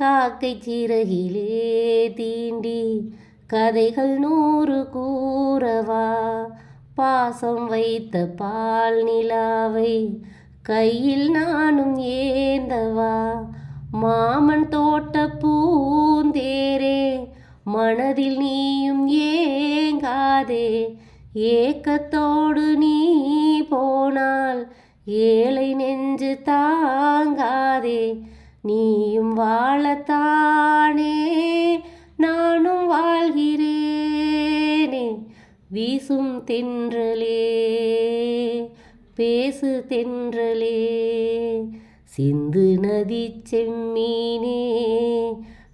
காக்கை சிறகிலே தீண்டி கதைகள் நூறு கூறவா? பாசம் வைத்த பால் நிலாவை கையில் நானும் ஏந்தவா? மாமன் தோட்ட பூந்தேரே மனதில் நீயும் ஏங்காதே. ஏக்கத்தோடு நீ போனால் ஏழை நெஞ்சு தாங்காதே. நீயும் வாழத்தானே நானும் வாழ்கிறேனே. வீசும் தென்றலே பேசு தென்றலே. சிந்து நதி செம்மீனே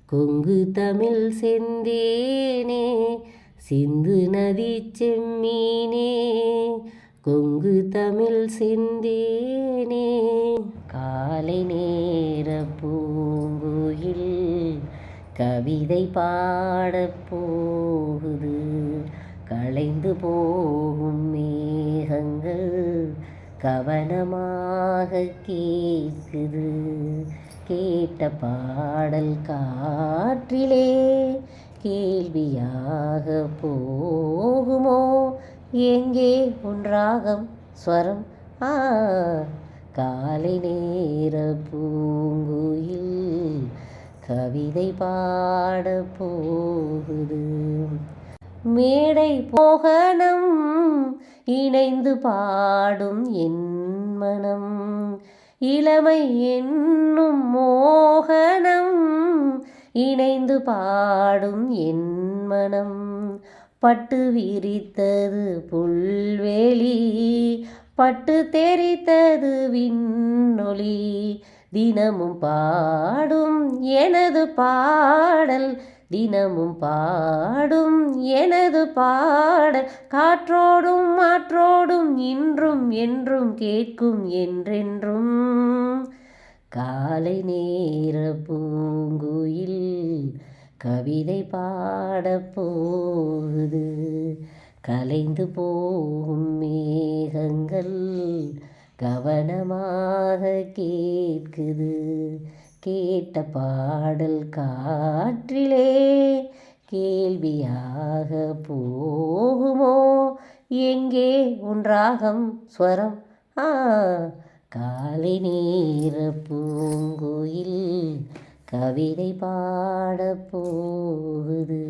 கொங்கு தமிழ் செந்தேனே. சிந்து நதி செம்மீனே கொங்கு தமிழ் செந்தேனே. காலை நே பூங்குயில் கவிதை பாடப் போகுது களைந்து போகும் மேகங்கள் கவனமாக கேட்குது. கேட்ட பாடல் காற்றிலே கேள்வியாக போகுமோ? எங்கே ஒன்றாகம் ஸ்வரம்? ஆ காலை நேர பூங்குயில் கவிதை பாட போகுது. மேடை போகனம் இணைந்து பாடும் என் மனம். இளமை என்னும் மோகனம் இணைந்து பாடும் என் மனம். பட்டு விரித்தது புல்வெளி பட்டு தெரித்தது விண்ணொளி தினமும் பாடும் எனது பாடல். தினமும் பாடும் எனது பாடல். காற்றோடும் மாற்றோடும் இன்றும் என்றும் கேட்கும் என்றென்றும். காலை நேர பூங்குயில் கவிதை பாடப்போகுது கலைந்து போகும் கவனமாக கேட்குது. கேட்ட பாடல் காற்றிலே கேள்வியாக போகுமோ? எங்கே ஒன்றாகம் ஸ்வரம்? ஆ காலை நேர பூங்குயில் கவிதை பாட போகுது.